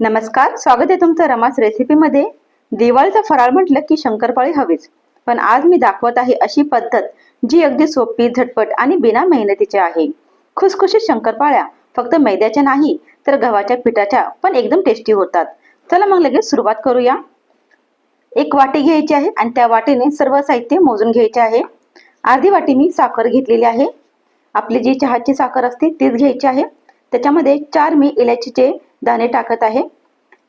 नमस्कार स्वागत आहे तुमचं रमास रेसिपीमध्ये. दिवाळीचा फराळ म्हटलं की शंकरपाळी हवीच. पण आज मी दाखवत आहे अशी पद्धत जी अगदी सोपी झटपट आणि बिना मेहनतीची आहे. खुसखुशीत शंकरपाळ्या फक्त मैद्याच्या नाही तर गव्हाच्या पिठाच्या पण एकदम टेस्टी होतात. चला मग लगेच सुरुवात करूया. एक वाटी घ्यायची आहे आणि त्या वाटीने सर्व साहित्य मोजून घ्यायचे आहे. अर्धी वाटी मी साखर घेतलेली आहे. आपली जी चहाची साखर असते तीच घ्यायची आहे. त्याच्यामध्ये चार मी इलायचीचे दाणे टाकत आहे.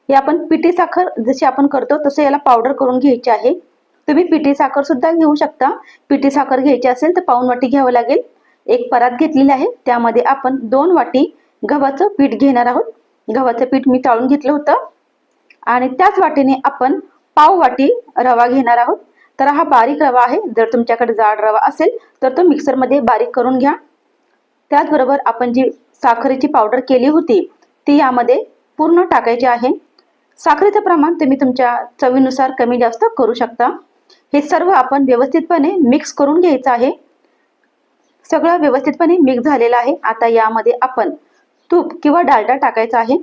हे आपण पिठी साखर जशी आपण करतो तसे याला पावडर करून घ्यायची आहे. तुम्ही पिठी साखर सुद्धा घेऊ शकता. पिठी साखर घ्यायची असेल तर पाऊन वाटी घ्यावं लागेल. एक परात घेतलेली आहे. त्यामध्ये आपण दोन वाटी गव्हाचं पीठ घेणार आहोत. गव्हाचं पीठ मी टाळून घेतलं होतं. आणि त्याच वाटीने आपण पाव वाटी रवा घेणार आहोत. तर हा बारीक रवा आहे. जर तुमच्याकडे जाड रवा असेल तर तो मिक्सरमध्ये बारीक करून घ्या. त्याचबरोबर आपण जी साखरेची पावडर केली होती ती यामध्ये पूर्ण टाकायची आहे. साखरेचं प्रमाण तुम्ही तुमच्या चवीनुसार कमी जास्त करू शकता. हे सर्व आपण व्यवस्थितपणे मिक्स करून घ्यायचं आहे. सगळं व्यवस्थितपणे मिक्स झालेलं आहे. आता यामध्ये आपण तूप किंवा डालडा टाकायचा आहे.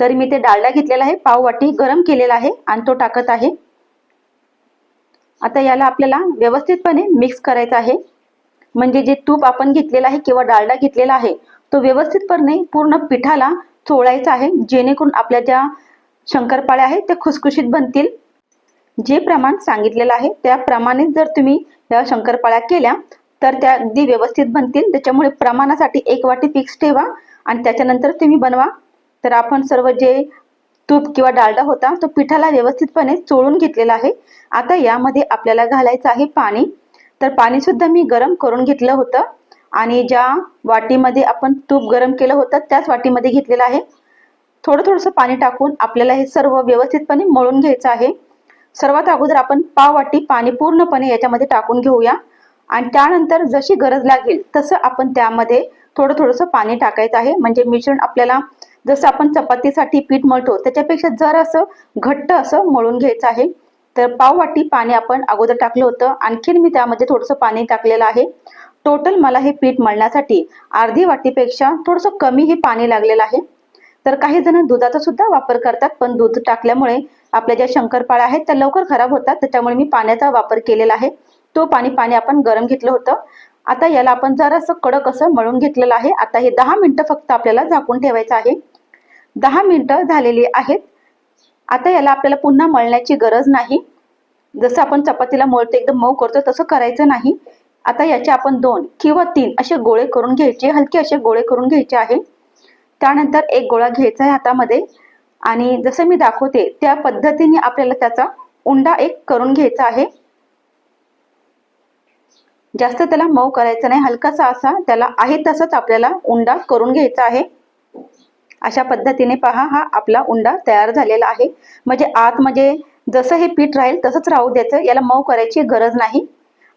तर मी ते डालडा घेतलेला आहे. पाव वाटी गरम केलेला आहे आणि तो टाकत आहे. आता याला आपल्याला व्यवस्थितपणे मिक्स करायचं आहे. म्हणजे जे तूप आपण घेतलेलं आहे किंवा डालडा घेतलेला आहे तो व्यवस्थितपणे पूर्ण पिठाला चोळायचं आहे जेणेकरून आपल्या ज्या शंकरपाळ्या आहेत त्या खुसखुशीत बनतील. जे प्रमाण सांगितलेलं आहे त्याप्रमाणेच जर तुम्ही या शंकरपाळ्या केल्या तर त्या अगदी व्यवस्थित बनतील. त्याच्यामुळे प्रमाणासाठी एक वाटी फिक्स ठेवा आणि त्याच्यानंतर तुम्ही बनवा. तर आपण सर्व जे तूप किंवा डालडा होता तो पिठाला व्यवस्थितपणे चोळून घेतलेला आहे. आता यामध्ये आपल्याला घालायचं आहे पाणी. तर पाणी सुद्धा मी गरम करून घेतलं होतं. आणि ज्या वाटीमध्ये आपण तूप गरम केलं होतं त्याच वाटीमध्ये घेतलेलं आहे. थोडं थोडंसं पाणी टाकून आपल्याला हे सर्व व्यवस्थितपणे मळून घ्यायचं आहे. सर्वात अगोदर आपण पाव वाटी पाणी पूर्णपणे याच्यामध्ये टाकून घेऊया. आणि त्यानंतर जशी गरज लागेल तसं आपण त्यामध्ये थोडं थोडंसं पाणी टाकायचं आहे. म्हणजे मिश्रण आपल्याला जसं आपण चपातीसाठी पीठ मळतो त्याच्यापेक्षा जर असं घट्ट असं मळून घ्यायचं आहे. तर पाव वाटी पाणी आपण अगोदर टाकलं होतं. आणखीन मी त्यामध्ये थोडंसं पाणी टाकलेलं आहे. टोटल मला हे पीठ मळण्यासाठी अर्धी वाटीपेक्षा थोडंसं कमी हे पाणी लागलेलं आहे. तर काही जण दुधाचा सुद्धा वापर करतात पण दूध टाकल्यामुळे आपल्या ज्या शंकरपाळ्या आहेत त्या लवकर खराब होतात. त्याच्यामुळे मी पाण्याचा वापर केलेला आहे. तो पाणी पाणी आपण गरम घेतलं होतं. आता याला आपण जरासं कडक असं मळून घेतलेलं आहे. आता हे दहा मिनिटं फक्त आपल्याला झाकून ठेवायचं आहे. दहा मिनिटं झालेली आहेत. आता याला आपल्याला पुन्हा मळण्याची गरज नाही. जसं आपण चपातीला मळतो एकदम मऊ करतो तसं करायचं नाही. आता याचे आपण दोन किंवा तीन असे गोळे करून घ्यायचे हलके असे गोळे करून घ्यायचे आहे. त्यानंतर एक गोळा घ्यायचा आहे हातामध्ये आणि जसं मी दाखवते त्या पद्धतीने आपल्याला त्याचा उंडा एक करून घ्यायचा आहे. जास्त त्याला मऊ करायचा नाही हलकासा असा त्याला आहे तसंच आपल्याला उंडा करून घ्यायचा आहे. अशा पद्धतीने पहा हा आपला उंडा तयार झालेला आहे. म्हणजे आत म्हणजे जसं हे पीठ राहील तसंच राहू द्यायचं याला मऊ करायची गरज नाही.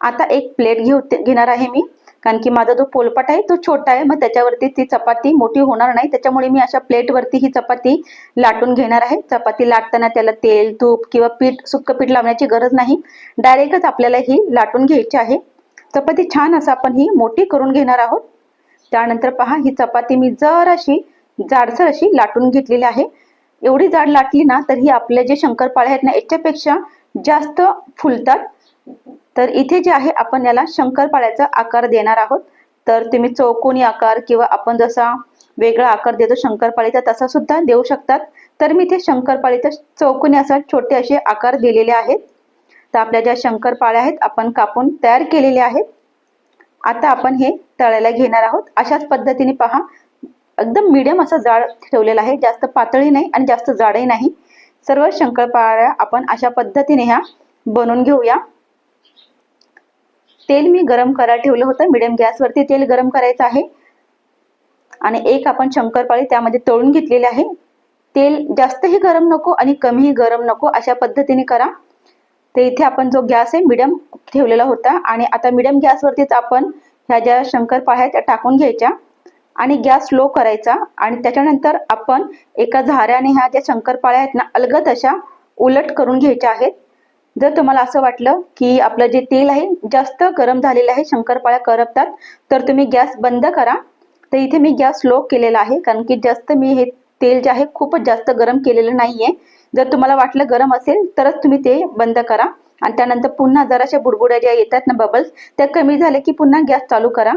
आता एक प्लेट घेऊ घेणार आहे मी. कारण की माझा जो पोलपाट आहे तो छोटा आहे. मग त्याच्यावरती ती चपाती मोठी होणार नाही. त्याच्यामुळे मी अशा प्लेटवरती ही चपाती लाटून घेणार आहे. चपाती लाटताना त्याला तेल तूप किंवा पीठ सुक्क पीठ लावण्याची गरज नाही. डायरेक्टच आपल्याला ही लाटून घ्यायची आहे. चपाती छान असं आपण ही मोठी करून घेणार आहोत. त्यानंतर पहा ही चपाती मी जर अशी जाडसर अशी लाटून घेतलेली आहे. एवढी जाड लाटली ना तर ही आपले जे शंकरपाळे आहेत ना याच्यापेक्षा जास्त फुलतात. तर इथे जे आहे आपण याला शंकरपाळ्याचा आकार देणार आहोत. तर तुम्ही चौकोनी आकार किंवा आपण जसा वेगळा आकार देतो शंकरपाळीचा तसा सुद्धा देऊ शकतात. तर मी इथे शंकरपाळीचा चौकोनी असा छोटे असे आकार दिलेले आहेत. तर आपल्या ज्या शंकरपाळ्या आहेत आपण कापून तयार केलेले आहेत. आता आपण हे तळायला घेणार आहोत. अशाच पद्धतीने पहा. एकदम मीडियम असा जाड ठेवलेला आहे. जास्त पातळी नाही आणि जास्त जाडही नाही. सर्व शंकरपाळ्या आपण अशा पद्धतीने ह्या बनवून घेऊया. तेल मी गरम करायला ठेवलं होतं. मिडियम गॅसवरती तेल गरम करायचं आहे. आणि एक आपण शंकरपाळी त्यामध्ये तळून घेतलेली आहे. तेल जास्तही गरम नको आणि कमीही गरम नको अशा पद्धतीने करा. तर इथे आपण जो गॅस आहे मिडियम ठेवलेला होता. आणि आता मिडियम गॅसवरतीच आपण ह्या ज्या शंकरपाळ्या आहेत त्या टाकून घ्यायच्या. आणि गॅस स्लो करायचा. आणि त्याच्यानंतर आपण एका झाऱ्याने ह्या ज्या शंकरपाळ्या आहेत ना अलगद अशा उलट करून घ्यायच्या आहेत. जर तुम्हाला असं वाटलं की आपलं जे तेल आहे जास्त गरम झालेलं आहे शंकरपाळ्या करपतात तर तुम्ही गॅस बंद करा. तर इथे मी गॅस स्लो केलेला आहे कारण की जास्त मी हे तेल जे आहे खूपच जास्त गरम केलेलं नाहीये. जर तुम्हाला वाटलं गरम असेल तरच तुम्ही ते बंद करा. आणि त्यानंतर पुन्हा जराशा बुडबुड्या ज्या येतात ना बबल्स त्या कमी झाले की पुन्हा गॅस चालू करा.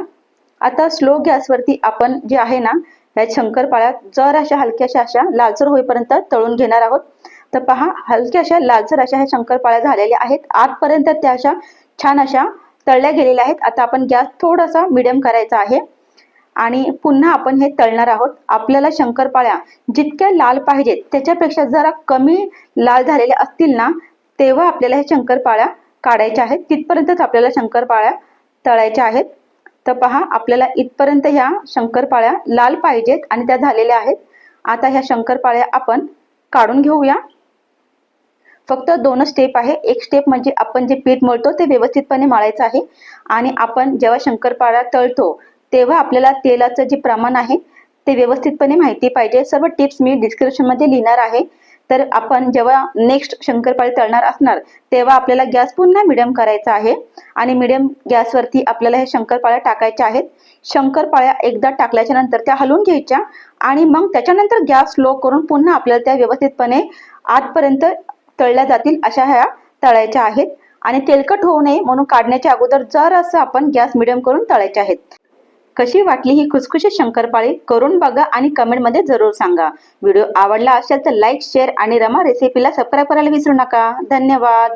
आता स्लो गॅसवरती आपण जे आहे ना या शंकरपाळ्या जराशा हलक्याशा अशा लालसर होईपर्यंत तळून घेणार आहोत. तर पहा हलक्या अशा लालसर अशा ह्या शंकरपाळ्या झालेल्या आहेत. आतपर्यंत त्या अशा छान अशा तळल्या गेलेल्या आहेत. आता आपण गॅस थोडासा मिडियम करायचा आहे. आणि पुन्हा आपण हे तळणार आहोत. आपल्याला शंकरपाळ्या जितक्या लाल पाहिजेत त्याच्यापेक्षा जरा कमी लाल झालेल्या असतील ना तेव्हा आपल्याला हे शंकरपाळ्या काढायच्या आहेत. तिथपर्यंतच आपल्याला शंकरपाळ्या तळायच्या आहेत. तर पहा आपल्याला इथपर्यंत ह्या शंकरपाळ्या लाल पाहिजेत आणि त्या झालेल्या आहेत. आता ह्या शंकरपाळ्या आपण काढून घेऊया. फक्त दोन स्टेप आहे. एक स्टेप म्हणजे आपण जे पीठ मळतो ते व्यवस्थितपणे मळायचं आहे. आणि आपण जेव्हा शंकरपाळा तळतो तेव्हा आपल्याला तेलाचं जे प्रमाण आहे ते व्यवस्थितपणे माहिती पाहिजे. सर्व टिप्स मी डिस्क्रिप्शनमध्ये लिहिणार आहे. तर आपण जेव्हा नेक्स्ट शंकरपाळी तळणार असणार तेव्हा आपल्याला गॅस पुन्हा मिडियम करायचा आहे. आणि मिडियम गॅसवरती आपल्याला हे शंकरपाळ्या टाकायच्या आहेत. शंकरपाळ्या एकदा टाकल्याच्या नंतर त्या हलवून घ्यायच्या. आणि मग त्याच्यानंतर गॅस स्लो करून पुन्हा आपल्याला त्या व्यवस्थितपणे आतपर्यंत तळल्या जातील अशा ह्या तळायच्या आहेत. आणि तेलकट होऊ नये म्हणून काढण्याच्या अगोदर जर असं आपण गॅस मिडियम करून तळायचे आहेत. कशी वाटली ही खुसखुशी शंकरपाळी? करून बघा आणि कमेंटमध्ये जरूर सांगा. व्हिडिओ आवडला असेल तर लाईक शेअर आणि रमा रेसिपीला सबस्क्राईब करायला विसरू नका. धन्यवाद.